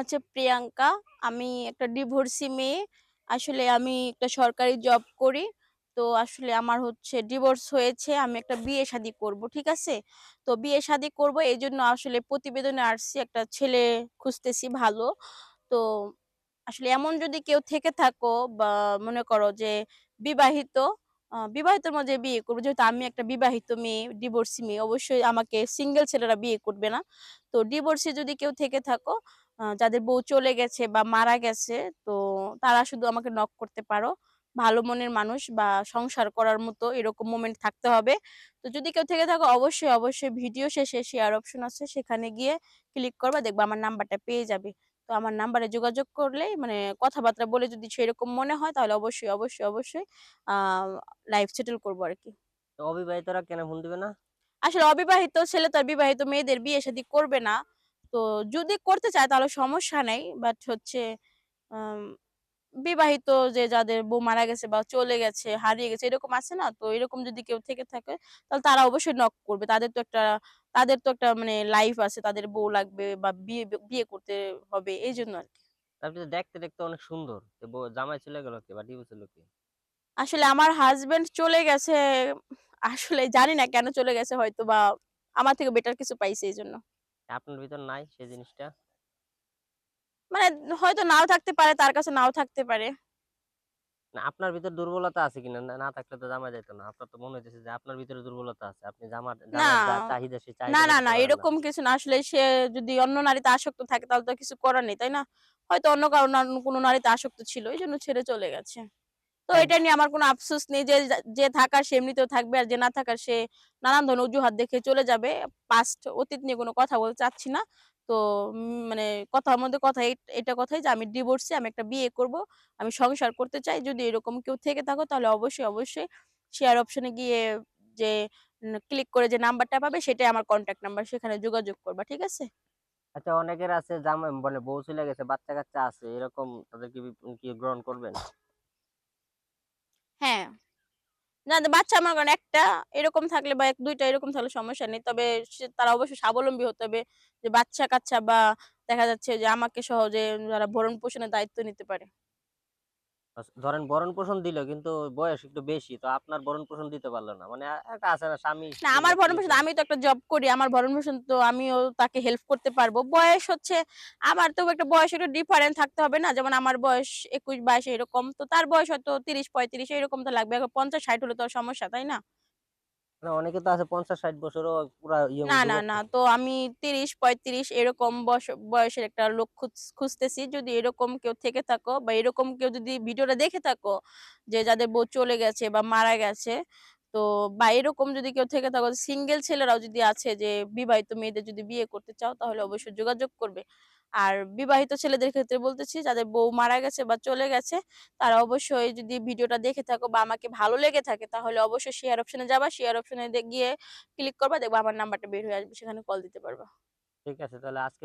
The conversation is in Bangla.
হচ্ছে প্রিয়াঙ্কা। আমি একটা ডিভোর্সি মেয়ে। আসলে আমি একটা সরকারি জব করি। তো আসলে আমার হচ্ছে ডিভোর্স হয়েছে। আমি একটা বিয়ে-শাদী করব। ঠিক আছে? তো বিয়ে-শাদী করব জন্য আসলে প্রতিবেদনে আসছি একটা ছেলে খুঁজতেছি ভালো। তো আসলে এমন যদি কেউ থেকে থাকো বা মনে করো যে বিবাহিত, বিবাহিতর মাঝে বিয়ে করব যেহেতু আমি একটা বিবাহিত মেয়ে, ডিভোর্সি মেয়ে। অবশ্যই আমাকে সিঙ্গেল ছেলেরা বিয়ে করবে না। তো ডিভোর্সি যদি কেউ থেকে থাকো, যাদের বউ চলে গেছে বা মারা গেছে, তো তারা শুধু আমাকে নক করতে পারো। ভালো মনের মানুষ বা সংসার করার মতো এরকম মোমেন্ট থাকতে হবে। তো যদি কেউ থেকে থাকো অবশ্যই, অবশ্যই ভিডিও শেষে শেয়ার অপশন আছে সেখানে গিয়ে ক্লিক করবা দেখবা আমার নাম্বারটা পেয়ে যাবে। তো আমার নাম্বারে যোগাযোগ করলেই মানে কথাবার্তা বলে যদি সেরকম মনে হয় তাহলে অবশ্যই, অবশ্যই, অবশ্যই লাইফ সেটেল করব আরকি। তো অবিবাহিতরা কেন ফোন দিবে না? আসলে অবিবাহিত ছেলে তো আর বিবাহিত মেয়েদের বিয়ে-শাদী করবে না। তো যদি করতে চায় তাহলে সমস্যা নেই। বাট হচ্ছে বিবাহিত যে যাদের বউ মারা গেছে বা চলে গেছে, হারিয়ে গেছে এরকম আছে না? তো এরকম যদি কেউ থেকে থাকে তাহলে তারা অবশ্যই নক করবে। তাদের তো একটা তাদের তো একটা মানে লাইফ আছে, তাদের বউ লাগবে বা বিয়ে বিয়ে করতে হবে এইজন্য আরকি। আপনি তো দেখতে, দেখতে অনেক সুন্দর। জামাই চলে গেল কে বা ডিভোর্স হলো কে? আসলে আমার হাসব্যান্ড চলে গেছে আসলে জানি না কেন চলে গেছে হয়তোবা আমার থেকে বেটার কিছু পাইছে এইজন্য। আপনার ভিতর নাই সেই জিনিসটা? মানে হয়তো নাও থাকতে পারে, তার কাছে নাও থাকতে পারে। না আপনার ভিতর দুর্বলতা আছে কিনা? না, না থাকলে তো জামাই যাইত না। আপনার তো মনে হইতেছে যে আপনার ভিতরে দুর্বলতা আছে। আপনি যা চাহিদা সেই চাহিদা না, না, না এরকম কিছু না। আসলে সে যদি অন্য নারীতে আসক্ত থাকে তাহলে তো কিছু করার নেই, তাই না? হয়তো অন্য কারও না কোনো নারীতে আসক্ত ছিল। এজন্য ছেড়ে চলে গেছে। তো এটা নিয়ে আমার কোনো আফসোস নেই যে, যে থাকার সে এমনিতেও থাকবে আর যে না থাকার সে নানান ধরনের অজুহাত দেখে চলে যাবে। পাস্ট অতীত নিয়ে কোনো কথা বলতে চাচ্ছি না। তো মানে কথার মধ্যে কথা এটা কথাই যে আমি ডিভোর্সি, আমি একটা বিয়ে করব। আমি সংসার করতে চাই। যদি এরকম কেউ থেকে থাকো তাহলে অবশ্যই, অবশ্যই শেয়ার অপশন গিয়ে যে ক্লিক করে যে নাম্বারটা পাবে সেটাই আমার কনট্যাক্ট নাম্বার। সেখানে যোগাযোগ করবা। ঠিক আছে? আচ্ছা অনেকের আছে জামাই মানে বউ চলে গেছে, বাচ্চা-কাচ্চা আছে। এরকম তাদেরকে কি গ্রহণ করবেন? হ্যাঁ। না, বাচ্চা আমার করেন একটা এরকম থাকলে বা এক দুইটা এরকম থাকলে সমস্যা নেই। তবে তারা অবশ্যই স্বাবলম্বী হতে হবে। যে বাচ্চা-কাচ্চা বা দেখা যাচ্ছে যে আমাকে সহজে যারা ভরণ-পোষণের দায়িত্ব নিতে পারে। ধরেন বরণ পোষণ দিল কিন্তু বয়স একটু বেশি। তো আপনার বরণ পোষণ দিতে পারল না। মানে একটা আছে না স্বামী না আমার বরণ ভরণ-পোষণ আমি তো একটা জব করি। আমার ভরণ-পোষণ তো আমিও তাকে হেল্প করতে পারব। বয়স হচ্ছে আমার তো একটা বয়স একটু ডিফারেন্ট থাকতে হবে না? যেমন আমার বয়স ২১-২২ এরকম। তো তার বয়স হয়তো ৩০-৩৫ এরকম তো লাগবে। এখন ৫০-৬০ হলে তো সমস্যা, তাই না? না অনেকে তো আছে ৫০-৬০ বছরও পুরা না, না, না। তো আমি ৩০-৩৫ এরকম বস বয়সের একটা লোক খুঁজ খুঁজতেছি। যদি এরকম কেউ থেকে থাকো বা এরকম কেউ যদি ভিডিওটা দেখে থাকো যে যাদের বউ চলে গেছে বা মারা গেছে, তো বা এরকম যদি কেউ থেকে থাকো সিঙ্গেল ছেলেরাও যদি আছে যে বিবাহিত মেয়েদের যদি বিয়ে করতে চাও, তাহলে অবশ্যই যোগাযোগ করবে। আর বিবাহিত ছেলেদের ক্ষেত্রে বলতেছি, যাদের বউ মারা গেছে বা চলে গেছে, তারা অবশ্যই যদি ভিডিওটা দেখে থাকো বা আমাকে ভালো লেগে থাকে, তাহলে অবশ্যই শেয়ার অপশন যাবা। শেয়ার অপশন গিয়ে ক্লিক করবা, দেখবা আমার নাম্বারটা বের হয়ে আসবে। সেখানে কল দিতে পারবা। ঠিক আছে, তাহলে আজকে